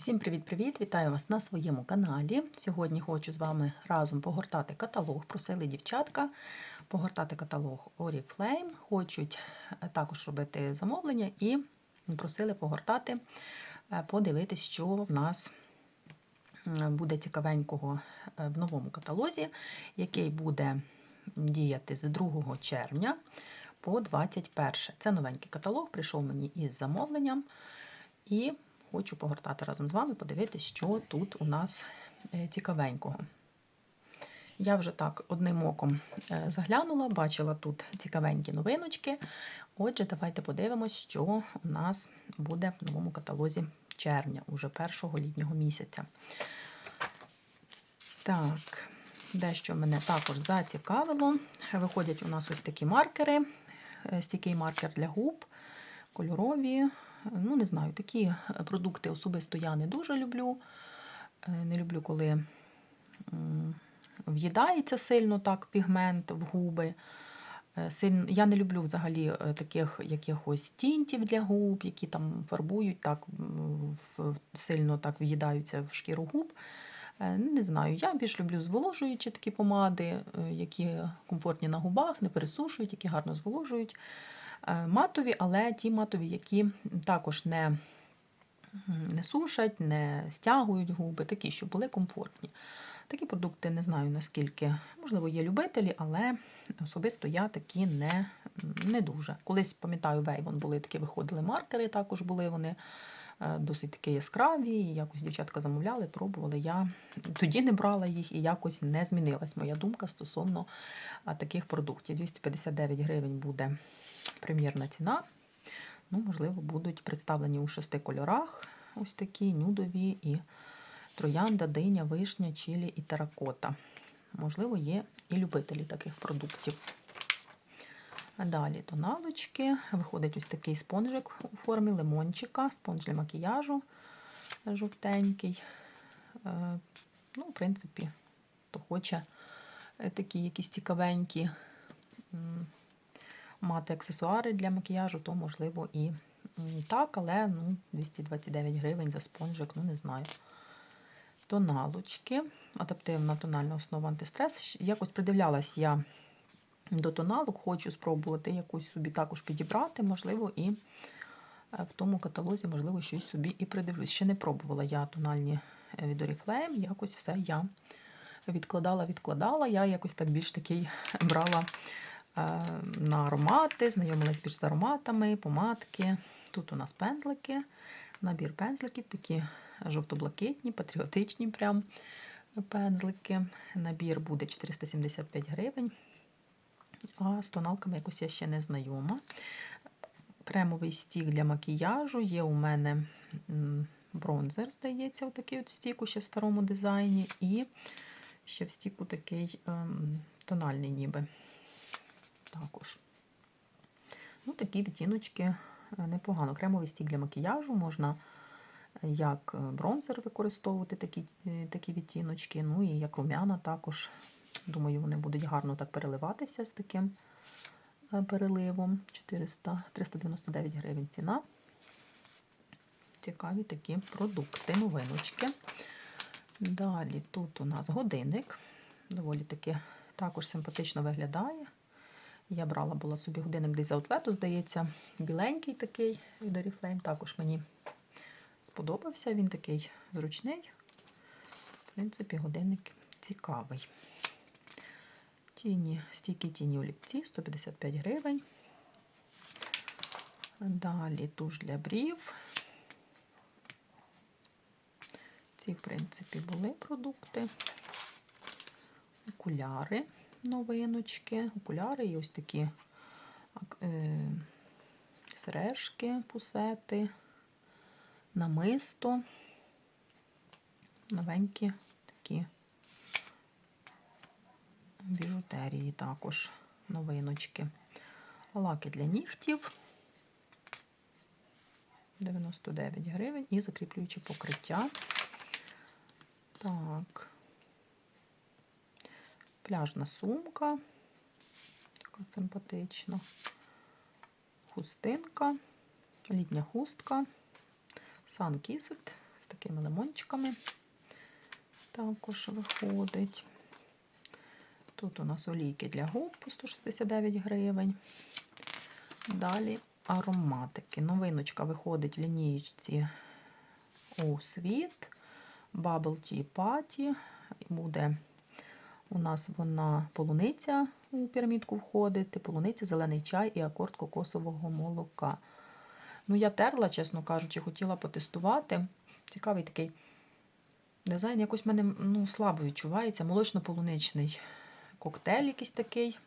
Всім привіт-привіт! Вітаю вас на своєму каналі. Сьогодні хочу з вами разом погортати каталог. Просили дівчатка погортати каталог Oriflame. Хочуть е, також робити замовлення і просили погортати, е, подивитись, що в нас буде цікавенького е, в новому каталозі, який буде діяти з 2 червня по 21. Це новенький каталог, прийшов мені із замовленням. І хочу погортати разом з вами, подивитися, що тут у нас е, цікавенького. Я вже так одним оком е, заглянула, бачила тут цікавенькі новиночки. Отже, давайте подивимось, що у нас буде в новому каталозі червня, уже першого літнього місяця. Так, дещо мене також зацікавило. Виходять у нас ось такі маркери, е, стійкий маркер для губ, кольорові. Ну, не знаю, такі продукти особисто я не дуже люблю. Е, Не люблю, коли в'їдається сильно так пігмент в губи. Е, я не люблю взагалі е, таких якихось тінтів для губ, які там фарбують, так сильно так в'їдаються в шкіру губ. Е, Не знаю, я більш люблю зволожуючі такі помади, е, які комфортні на губах, не пересушують, які гарно зволожують. Е, Матові, але ті матові, які також не, не сушать, не стягують губи, такі, щоб були комфортні. Такі продукти не знаю наскільки, можливо, є любителі, але особисто я такі не, не дуже. Колись, пам'ятаю, Вейвон були такі, виходили маркери, також були вони досить такі яскраві. і Якось дівчатка замовляли, пробували. Я тоді не брала їх і якось не змінилась моя думка стосовно таких продуктів. 259 гривень буде прем'єрна ціна. Ну, можливо, будуть представлені у шести кольорах. Ось такі нюдові і троянда, диня, вишня, чилі і теракота. Можливо, є і любителі таких продуктів. Далі тоналочки. Виходить ось такий спонжик у формі лимончика, спонж для макіяжу жовтенький. Е, Ну, в принципі, хто хоче е, такі якісь цікавенькі мати аксесуари для макіяжу, то можливо і так, але ну, 229 гривень за спонжик, ну не знаю. Тоналочки, адаптивна тональна основа антистрес. Якось придивлялась я до тоналок, хочу спробувати якусь собі також підібрати, можливо, і е, в тому каталозі, можливо, щось собі і придивлюсь. Ще не пробувала я тональні е, від Oriflame, якось все я відкладала, відкладала. Я якось так більш такий брала е, на аромати, знайомилась більш з ароматами, помадки. Тут у нас пензлики, набір пензликів, такі жовто-блакитні, патріотичні прям пензлики. Набір буде 475 гривень. А з тоналками якось я ще не знайома. Кремовий стік для макіяжу. Є у мене бронзер, здається, отакий от стік, ще в старому дизайні. І ще в стіку такий ем, тональний ніби. Також. Ну, такі відтіночки е, непогано. Кремовий стік для макіяжу можна е, як е, бронзер використовувати такі, такі відтіночки, ну і як рум'яна також. Думаю, вони будуть гарно так переливатися з таким е, переливом. 400, 399 гривень ціна. Цікаві такі продукти, новиночки. Далі тут у нас годинник. Доволі таки також симпатично виглядає. Я брала була собі годинник десь з аутлету, здається, біленький такий від Oriflame. Також мені сподобався. Він такий зручний. В принципі, годинник цікавий. Тіні, стійкі тіні олівці 155 гривень. Далі туш для брів. Ці, в принципі, були продукти. Окуляри, новиночки. Окуляри і ось такі е, сережки, пусети, намисто. Новенькі такі біжутерії також новиночки. Лаки для нігтів 99 гривень і закріплюючи покриття. Так. Пляжна сумка. Така симпатична. Хустинка, літня хустка, Sun Kissed такими лимончиками. Також виходить. Тут у нас олійки для губ по 169 гривень. Далі ароматики. Новиночка виходить в лінієчці у світ. Bubble Tea Party. Буде у нас вона полуниця у пірамідку входить, полуниця, зелений чай і акорд кокосового молока. Ну, я терла, чесно кажучи, хотіла потестувати. Цікавий такий дизайн. Якось в мене ну, слабо відчувається. Молочно-полуничний коктейль якийсь такий.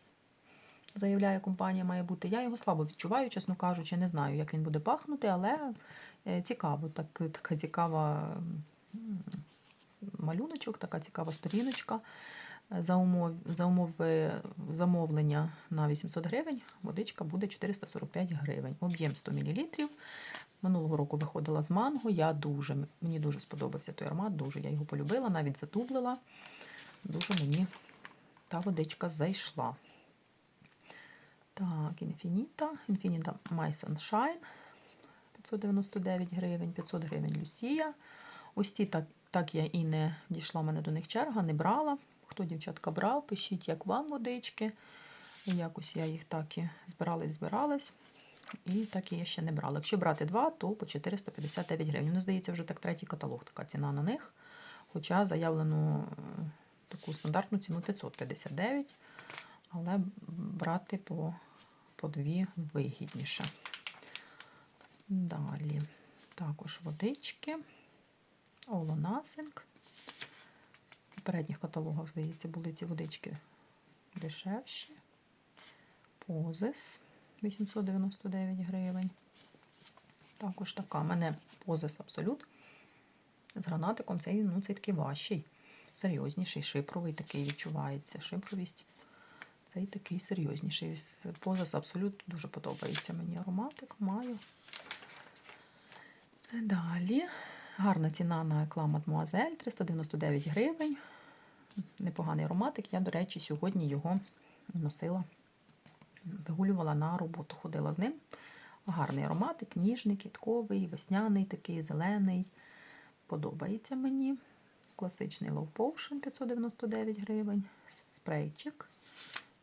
Заявляє, компанія має бути. Я його слабо відчуваю, чесно кажучи, не знаю, як він буде пахнути, але е, цікаво, так, така цікава малюночок, така цікава сторіночка. За умов, за умови замовлення на 800 гривень водичка буде 445 гривень. Об'єм 100 мл. Минулого року виходила з манго. Я дуже, мені дуже сподобався той аромат, дуже я його полюбила, навіть затублила. Дуже мені та водичка зайшла. Так, Infinita. Infinita My Sunshine 599 гривень, 500 гривень Люсія. Ось ці так, так я і не дійшла в мене до них черга, не брала. Хто, дівчатка, брав, пишіть, як вам водички. Якось я їх так і збиралась, збиралась. І так і я ще не брала. Якщо брати два, то по 459 гривень. Ну, здається, вже так третій каталог, така ціна на них. Хоча заявлену е, таку стандартну ціну 559, але брати по, по дві вигідніше. Далі також водички. Олонасинг. В передніх каталогах, здається, були ці водички дешевші. Позис 899 гривень. Також така. У мене позис абсолют. З гранатиком цей, ну, цей такий важчий, серйозніший, шипровий такий відчувається. Шипровість. Цей такий серйозніший. З позис абсолют дуже подобається мені ароматик. Маю. Далі. Гарна ціна на Eclat Mademoiselle 399 гривень. Непоганий ароматик. Я, до речі, сьогодні його носила, вигулювала на роботу, ходила з ним. Гарний ароматик, ніжний, квітковий, весняний, такий зелений. Подобається мені. Класичний Low Potion 599 гривень. Спрейчик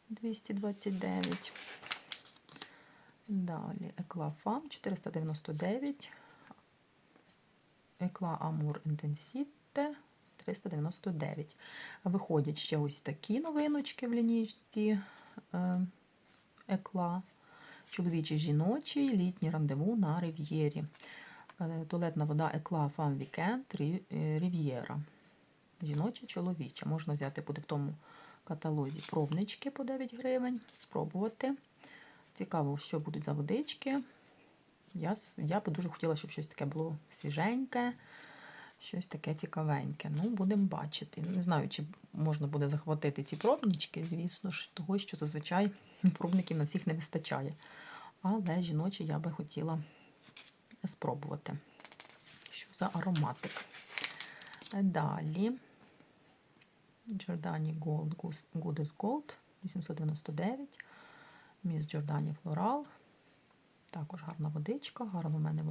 229. Далі Eclat Femme 499. Екла Амур Інтенсіте 399. Виходять ще ось такі новиночки в лінійці е, Екла. Чоловічий жіночий, літній рандеву на Рив'єрі. Е, Туалетна вода Екла Фам Вікенд Рів'єра. Жіноча, чоловіча. Можна взяти буде в тому каталозі пробнички по 9 гривень, спробувати. Цікаво, що будуть за водички. Я, я би дуже хотіла, щоб щось таке було свіженьке, щось таке цікавеньке. Ну, будемо бачити. Не знаю, чи можна буде захватити ці пробнички, звісно ж, того, що зазвичай пробників на всіх не вистачає. Але жіночі я би хотіла спробувати. Що за ароматик? Далі. Giordani Gold Good as Gold 899. Міс Giordani Floral. Також гарна водичка, гарно в мене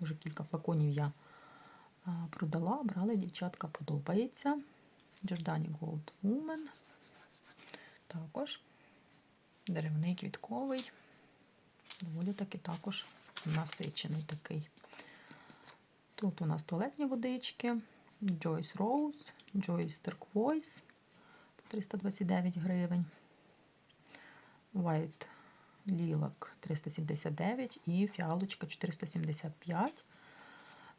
вже кілька флаконів я продала, брали, дівчатка подобається. Giordani Gold Woman. Також деревний квітковий, доволі таки також насичений такий. Тут у нас туалетні водички, Joyce Rose, Joyce Turquoise 329 гривень. White лілок 379 і фіалочка 475.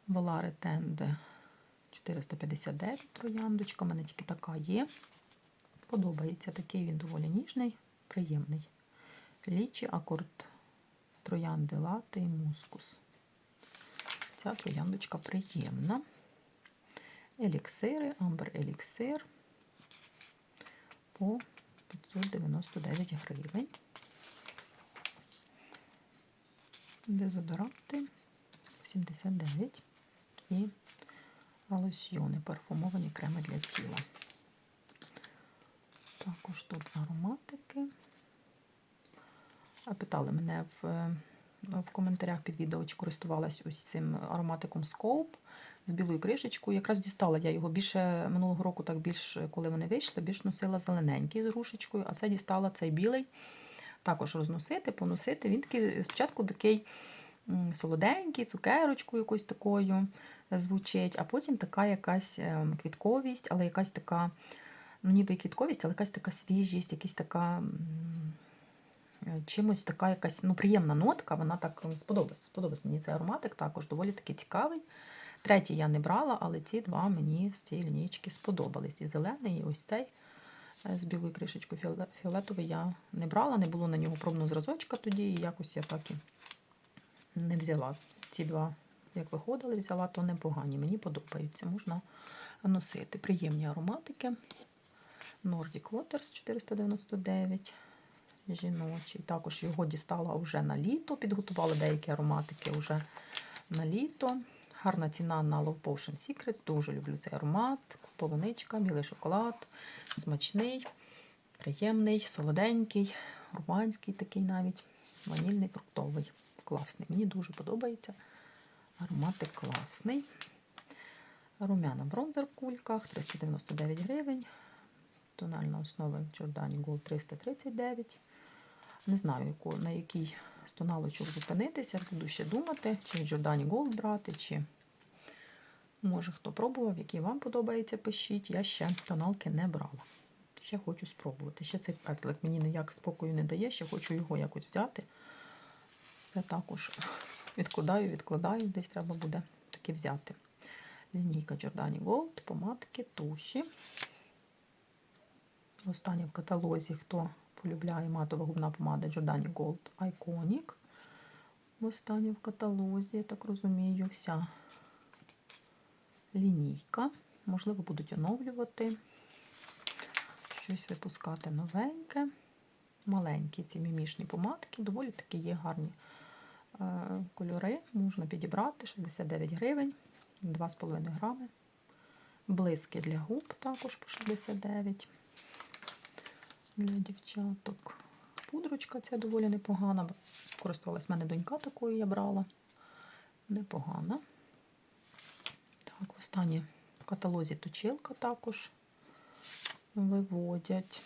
Волари Тенде 459 трояндочка. У мене тільки така є. Подобається такий він доволі ніжний, приємний. Лічі, акорд троянди лати і мускус. Ця трояндочка приємна. Еліксири, амбер еліксир по 599 гривень. дезодоранти 79 і лосьйони, парфумовані креми для тіла. Також тут ароматики. Питали мене в в коментарях під відео, чи користувалась ось цим ароматиком Scope. З білою кришечкою. Якраз дістала я його більше минулого року, так більш, коли вони вийшли, більш носила зелененький з грушечкою, а це дістала цей білий. Також розносити, поносити. Він такий спочатку такий солоденький, цукерочкою якоюсь такою е, звучить, а потім така якась ем, квітковість, але якась така, ну ніби квітковість, але якась така свіжість, якась така. е, Чимось така якась ну, приємна нотка, вона так сподобалась. Сподобався мені цей ароматик, також доволі таки цікавий. Третій я не брала, але ці два мені з цієї лінійки сподобались. І зелений, і ось цей е, з білою кришечкою фіолетовий я не брала, не було на нього пробного зразочка тоді, і якось я так і не взяла. Ці два, як виходили, взяла, то непогані. Мені подобаються. Можна носити. Приємні ароматики. Nordic Waters 499 жіночий. Також його дістала вже на літо. Підготувала деякі ароматики вже на літо. Гарна ціна на Love Potion Secrets. Дуже люблю цей аромат. Полуничка, білий шоколад, смачний, приємний, солоденький, урбанський такий навіть, ванільний, фруктовий. Класний. Мені дуже подобається. Ароматик класний. Румяна бронзер в кульках 399 гривень. Тональна основа Giordani Gold 339. Не знаю, на який з тоналочок зупинитися. Буду ще думати, чи Giordani Gold брати, чи може хто пробував, який вам подобається, пишіть. Я ще тоналки не брала. Ще хочу спробувати. Ще цей пензлик мені ніяк спокою не дає, ще хочу його якось взяти. Це також відкладаю, відкладаю, десь треба буде таки взяти. Лінійка Giordani Gold, помадки, туші. Останнє в каталозі, хто полюбляє матова губна помада Giordani Gold Iconic. Останнє в каталозі, я так розумію, вся лінійка. Можливо, будуть оновлювати, щось випускати новеньке. Маленькі ці мімішні помадки, доволі таки є гарні е, кольори. Можна підібрати 69 гривень, 2,5 грами. Блиски для губ також по 69 для дівчаток. Пудрочка ця доволі непогана. Користувалась в мене донька такою, я брала. Непогана. Так, останнє в каталозі точилка також виводять.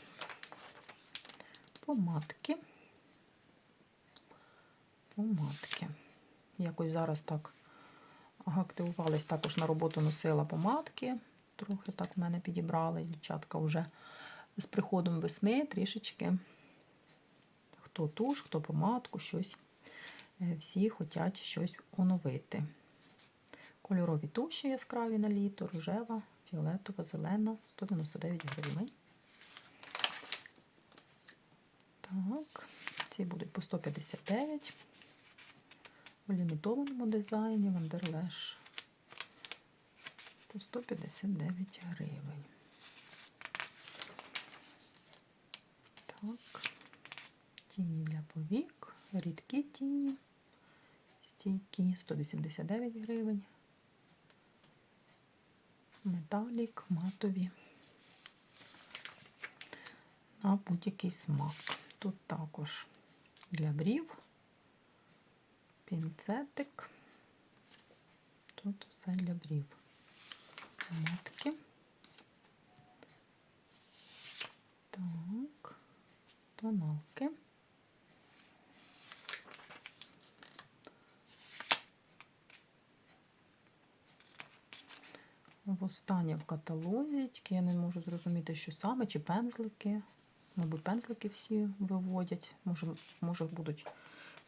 Помадки. Помадки. Якось зараз так активувалась, також на роботу носила помадки. Трохи так в мене підібрали. Дівчатка вже з приходом весни трішечки. Хто туш, хто помадку, щось. е, Всі хочуть щось оновити. Кольорові туші яскраві на літо, рожева, фіолетова, зелена, 199 гривень. Так, ці будуть по 159. У лімітованому дизайні Вандерлеш по 159 гривень. Так, тіні для повік, рідкі тіні, стійкі 189 гривень. Металік, матові. На будь-який смак. Тут також для брів, пінцетик. Тут все для брів. Матки. Так, тоналки. Востаннє в каталозі, тільки я не можу зрозуміти, що саме, чи пензлики. Мабуть, пензлики всі виводять. Може, може будуть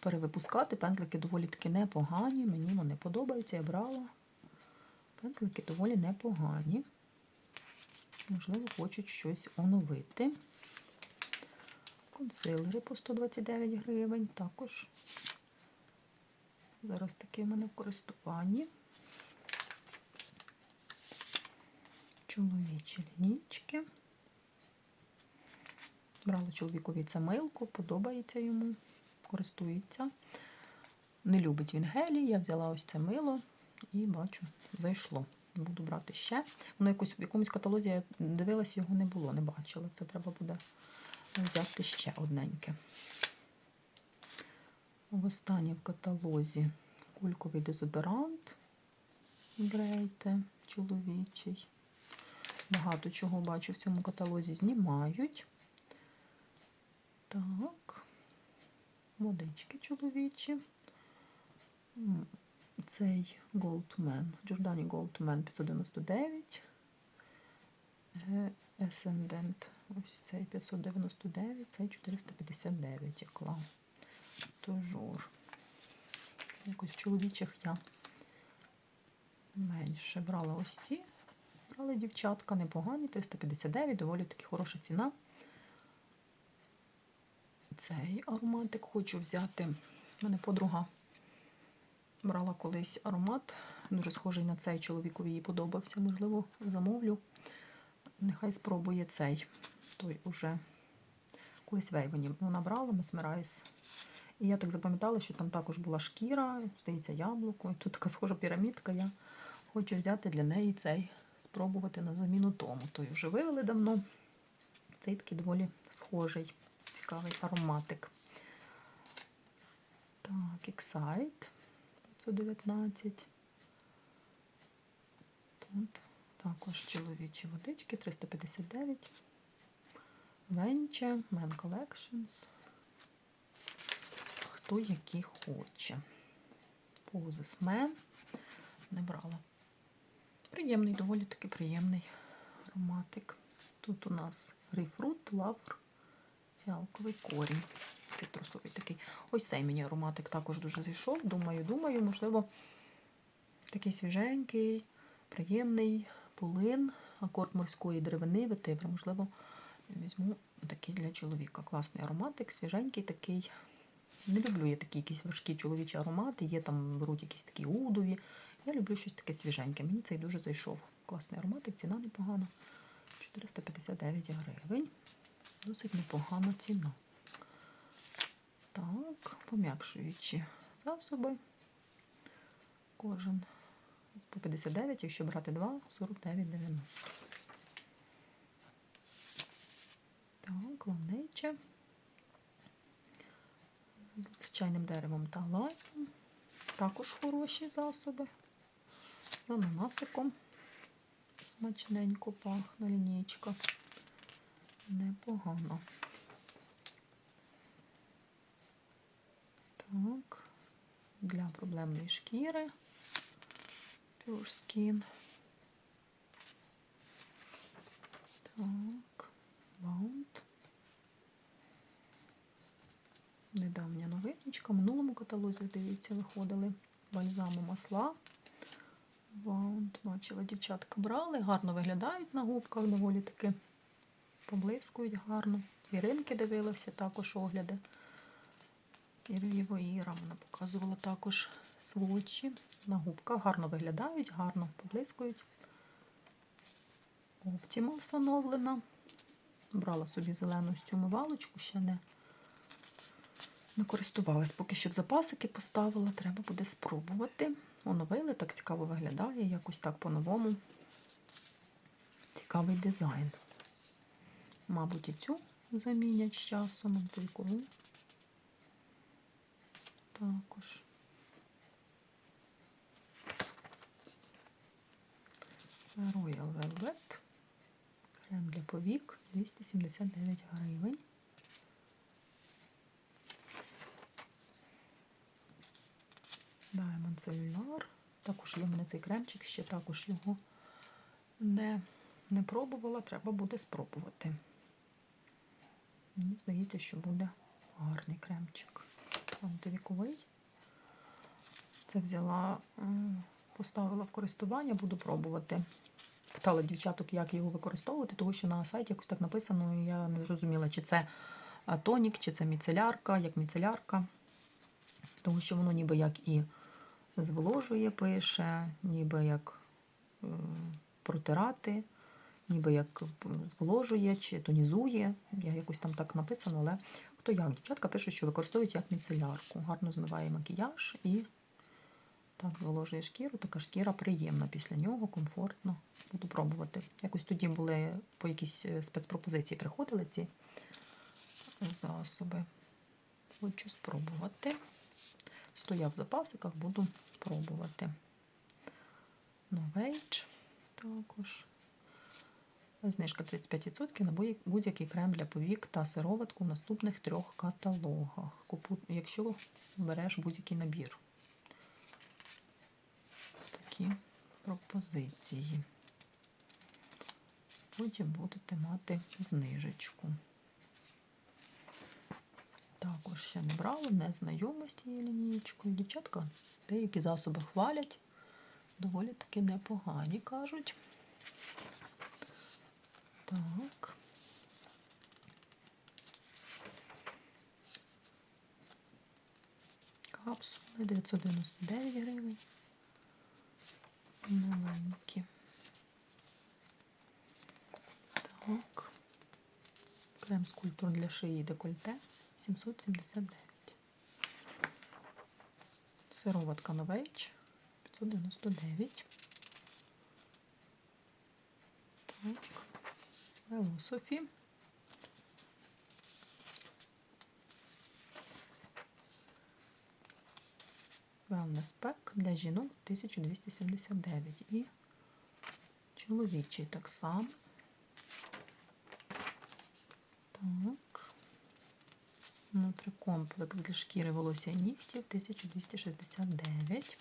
перевипускати. Пензлики доволі таки непогані. Мені вони подобаються, я брала. Пензлики доволі непогані. Можливо, хочуть щось оновити. Консилери по 129 гривень. Також зараз такі в мене в користуванні. Чоловічі лінічки. Брала чоловікові це милку, подобається йому, користується. Не любить він гелі, я взяла ось це мило і бачу, зайшло. Буду брати ще. Воно якось в якомусь каталозі я дивилась, його не було, не бачила. Це треба буде взяти ще одненьке. Останнє в каталозі кульковий дезодорант Грейте, чоловічий. Багато чого бачу в цьому каталозі знімають. Так. Водички чоловічі. Цей Goldman. Giordani Goldman 599. Е, Ascendant. Ось цей 599, цей 459 ікла. Тожур. Якось в чоловічих я менше брала ось ці. Брали дівчатка, непогані, 359, доволі таки хороша ціна. Цей ароматик хочу взяти. У мене подруга брала колись аромат, дуже схожий на цей чоловікові їй подобався. Можливо, замовлю. Нехай спробує цей. Той уже колись вейвені вона брала, Mesmerize. І я так запам'ятала, що там також була шкіра, здається, яблуко. І тут така схожа пірамідка. Я хочу взяти для неї цей, спробувати на заміну тому. Той вже вивели давно. Цей такий доволі схожий, цікавий ароматик. Так, Excite 519. Тут також чоловічі водички 359. Venture, Men Collections. Хто які хоче. Poses Man. Не брала. Приємний, доволі таки приємний ароматик. Тут у нас грейпфрут, лавр, фіалковий корінь. Цитрусовий такий. Ось цей мені ароматик також дуже зайшов. Думаю, думаю, можливо, такий свіженький, приємний полин, акорд морської деревини, ветивра. Можливо, візьму такий для чоловіка. Класний ароматик, свіженький такий. Не люблю я такі якісь важкі чоловічі аромати, є там беруть якісь такі удові. Я люблю щось таке свіженьке. Мені цей дуже зайшов. Класний ароматик, ціна непогана. 459 гривень. Досить непогана ціна. Так, пом'якшуючі засоби. Кожен по 59, якщо брати 2, 49,90. Так, лавниче. З звичайним деревом та лаймом. Також хороші засоби. З ананасиком. Смачненько пахне лінійка. Непогано. Так. Для проблемної шкіри. Pure Skin. Так. Bound. Недавня новиночка. В минулому каталозі, дивіться, виходили бальзами масла. Ваунд, бачила, дівчатка брали, гарно виглядають на губках, доволі таки поблискують гарно. Іринки дивилася, також огляди. Ірвіво Іра вона показувала також свочі. На губках гарно виглядають, гарно поблискують. Optimal встановлена. Брала собі зелену цю мивалочку, ще не, не користувалась. Поки що в запасики поставила, треба буде спробувати. Оновили, так цікаво виглядає, якось так по-новому. Цікавий дизайн. Мабуть, і цю замінять з часом, антикову. Також. Royal Velvet. Крем для повік 279 гривень. Diamond Cellular. Також є в мене цей кремчик, ще також його не, не пробувала, треба буде спробувати. Мені здається, що буде гарний кремчик. Антивіковий. Це взяла, поставила в користування, буду пробувати. Питала дівчаток, як його використовувати, тому що на сайті якось так написано, і я не зрозуміла, чи це тонік, чи це міцелярка, як міцелярка. Тому що воно ніби як і зволожує, пише, ніби як е, протирати, ніби як зволожує чи тонізує. Я якось там так написано, але хто як? Дівчатка пишуть, що використовують як міцелярку. Гарно змиває макіяж і так зволожує шкіру. Така шкіра приємна після нього, комфортно. Буду пробувати. Якось тоді були по якісь е, спецпропозиції приходили ці засоби. Хочу спробувати. Стояв в запасиках, буду спробувати. Novage також. Знижка 35% на будь- будь-який крем для повік та сироватку в наступних трьох каталогах. Якщо береш будь-який набір. Такі пропозиції. Потім будете мати знижечку. Також ще не брала, не з цією лінієчкою. Дівчатка деякі засоби хвалять. Доволі таки непогані, кажуть. Так. Капсули 999 гривень. Маленькі. Так. Крем скульптур для шиї декольте 779. Сироватка Новейч 599. Так. Велософі. Wellness Pack для жінок 1279 і чоловічий так само. Так. Нутрикомплекс для шкіри волосся нігтів 1269.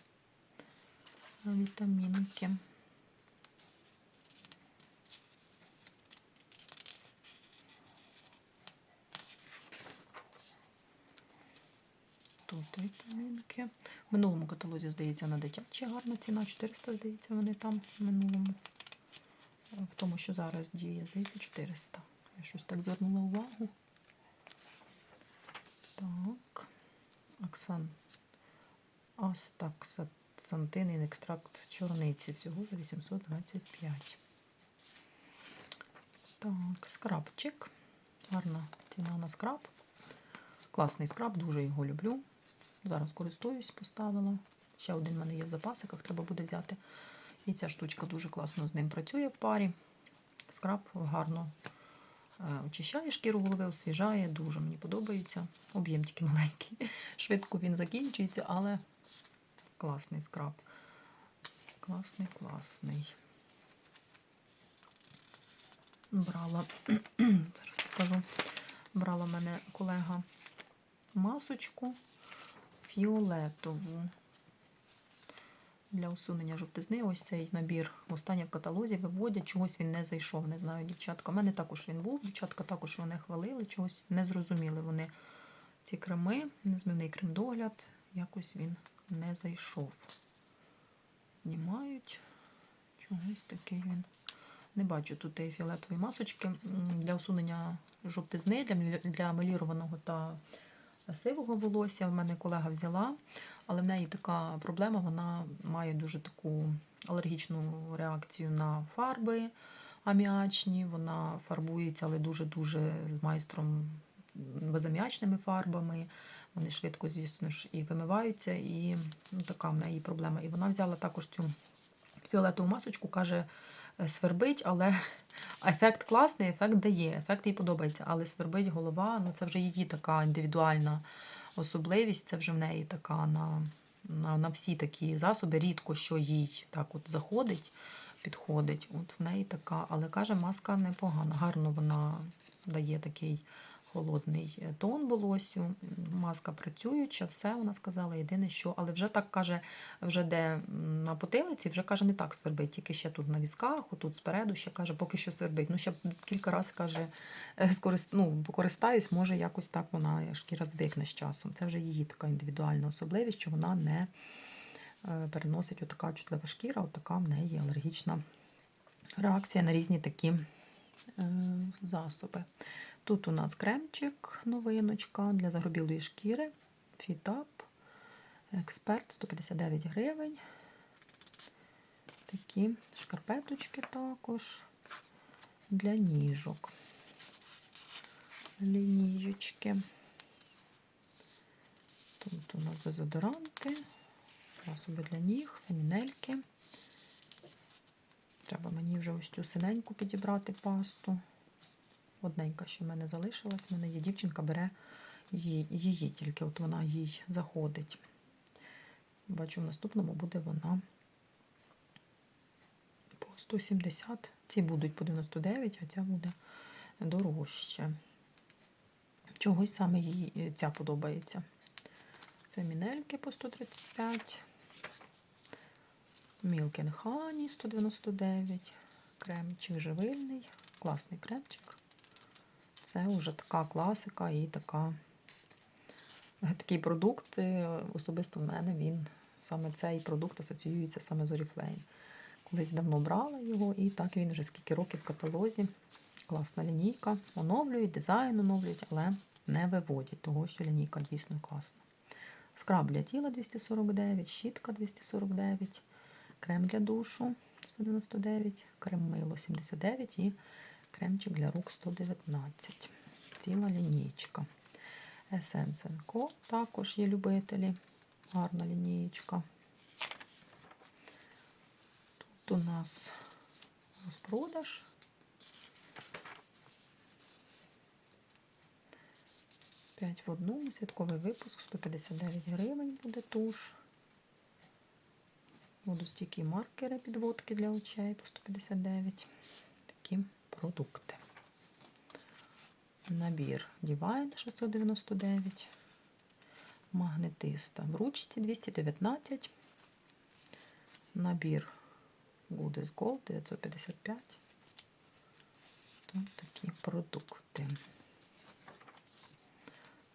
Вітамінки. Тут вітамінки. В минулому каталозі, здається, на дитячі гарна ціна. 400, здається, вони там в минулому. В тому, що зараз діє, здається, 400. Я щось так звернула увагу. Так. Оксан. Астаксантин екстракт чорниці. Всього за 825. Так, скрабчик. Гарна ціна на скраб. Класний скраб, дуже його люблю. Зараз користуюсь, поставила. Ще один в мене є в запасиках, треба буде взяти. І ця штучка дуже класно з ним працює в парі. Скраб гарно е, очищає шкіру голови, освіжає, дуже мені подобається. Об'єм тільки маленький. Швидко він закінчується, але класний скраб. Класний, класний. Брала, зараз покажу. Брала мене колега масочку фіолетову для усунення жовтизни. Ось цей набір останній в каталозі виводять, чогось він не зайшов. Не знаю, дівчатка. У мене також він був. Дівчатка також вони хвалили, чогось не зрозуміли вони ці креми. Незмивний крем-догляд. Якось він не зайшов. Знімають. Чогось такий він. Не бачу тут і фіолетової масочки для усунення жовтизни, для мелірованого та сивого волосся. В мене колега взяла, але в неї така проблема, вона має дуже таку алергічну реакцію на фарби аміачні. Вона фарбується, але дуже-дуже з майстром безаміачними фарбами. Вони швидко, звісно ж, і вимиваються, і ну, така в неї проблема. І вона взяла також цю фіолетову масочку, каже, свербить, але ефект класний, ефект дає, ефект їй подобається, але свербить голова, ну це вже її така індивідуальна особливість, це вже в неї така на, на, на всі такі засоби. Рідко що їй так от заходить, підходить. От в неї така, але каже, маска непогана. Гарно вона дає такий холодний тон волосю. Маска працююча, все вона сказала. Єдине, що, але вже так каже, вже де на потилиці, вже каже, не так свербить, тільки ще тут на візках, отут спереду, ще каже, поки що свербить. Ну, ще кілька разів каже, е, скорист... ну, покористаюсь, може якось так вона шкіра звикне з часом. Це вже її така індивідуальна особливість, що вона не е, переносить отака чутлива шкіра, отака в неї алергічна реакція на різні такі е, засоби. Тут у нас кремчик, новиночка для загробілої шкіри. Фітап. Експерт 159 гривень. Такі шкарпеточки також для ніжок. Лініжечки. Тут у нас дезодоранти, засоби для ніг, фемінельки. Треба мені вже ось цю синеньку підібрати пасту. Одненька, що в мене залишилась. В мене є дівчинка, бере її, її тільки от вона їй заходить. Бачу, в наступному буде вона по 170. Ці будуть по 99, а ця буде дорожче. Чогось саме їй е, ця подобається. Фемінельки по 135. Мілкен Хані 199. Кремчик живильний. Класний кремчик. Це вже така класика і така, такий продукт. е, Особисто в мене він саме цей продукт асоціюється саме з Oriflame. Колись давно брала його, і так він вже скільки років в каталозі. Класна лінійка. Оновлюють, дизайн оновлюють, але не виводять, того що лінійка дійсно класна. Скраб для тіла 249, щітка 249, крем для душу 199, крем мило 79 і кремчик для рук 119. Ціла лінійка. Essence Co. також є любителі. Гарна лінійка. Тут у нас розпродаж. П'ять в одному, святковий випуск, 159 гривень буде туш. Водостійкі маркери, підводки для очей по 159. Такі продукти. Набір Divine 699. Магнетиста в ручці 219. Набір Goodies Gold 955. Тут такі продукти.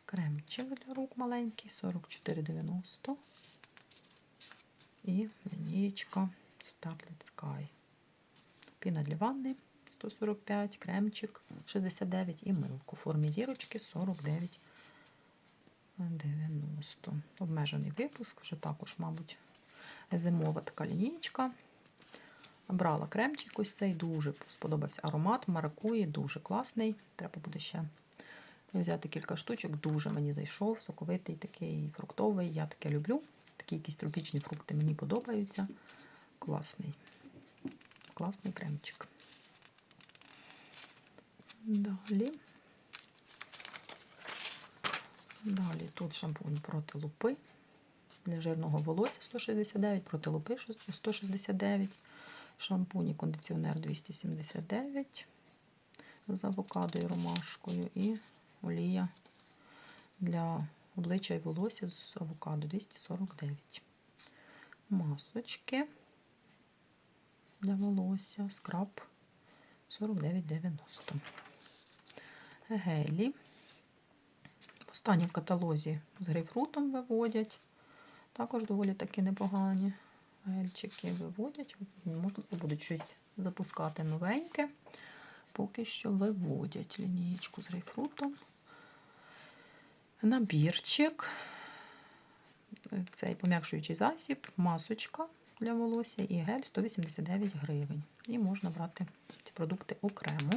Кремчик для рук маленький 44,90. І лінієчка Starlit Sky. Піна для ванни 145, кремчик 69 і милку. В формі зірочки 49. 90. Обмежений випуск, вже також, мабуть, зимова така лінійка. Брала кремчик ось цей, дуже сподобався аромат. Маракуї, дуже класний. Треба буде ще взяти кілька штучок. Дуже мені зайшов. Соковитий такий фруктовий. Я таке люблю. Такі якісь тропічні фрукти мені подобаються. Класний. Класний кремчик. Далі. Далі тут шампунь проти лупи. Для жирного волосся 169, проти лупи 169. Шампунь і кондиціонер 279 з авокадо і ромашкою. І олія для обличчя і волосся з авокадо 249. Масочки для волосся, скраб 49,90. Гелі. Останні в каталозі з грейпфрутом виводять. Також доволі таки непогані гельчики виводять. Можливо, будуть щось запускати новеньке. Поки що виводять лінієчку з грейпфрутом. Набірчик. Цей пом'якшуючий засіб, масочка для волосся і гель 189 гривень. І можна брати ці продукти окремо.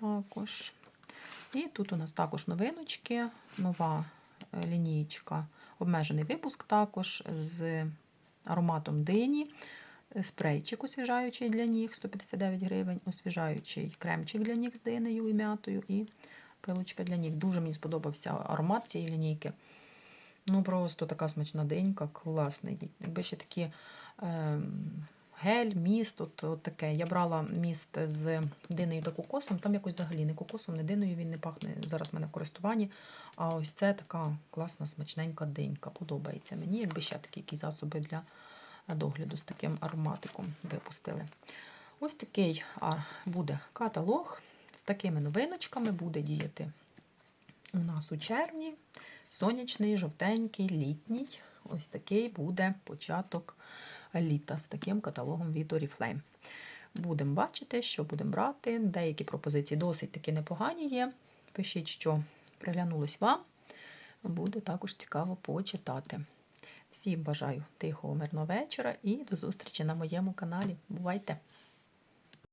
Також. І тут у нас також новиночки, нова е, лінійка, обмежений випуск також з ароматом дині, спрейчик освіжаючий для ніг 159 гривень, освіжаючий кремчик для ніг з динею і м'ятою, і пилочка для ніг. Дуже мені сподобався аромат цієї лінійки. Ну, просто така смачна денька, класний. Якби ще такі. Е гель, міст, от, от таке. Я брала міст з диною та кокосом, там якось взагалі не кокосом, не диною він не пахне зараз в мене в користуванні. А ось це така класна, смачненька динька. Подобається мені, якби ще такі якісь засоби для догляду з таким ароматиком випустили. Ось такий буде каталог з такими новиночками буде діяти у нас у червні. Сонячний, жовтенький, літній. Ось такий буде початок літа з таким каталогом від Oriflame. Будемо бачити, що будемо брати. Деякі пропозиції досить таки непогані є. Пишіть, що приглянулось вам. Буде також цікаво почитати. Всім бажаю тихого, мирного вечора і до зустрічі на моєму каналі. Бувайте!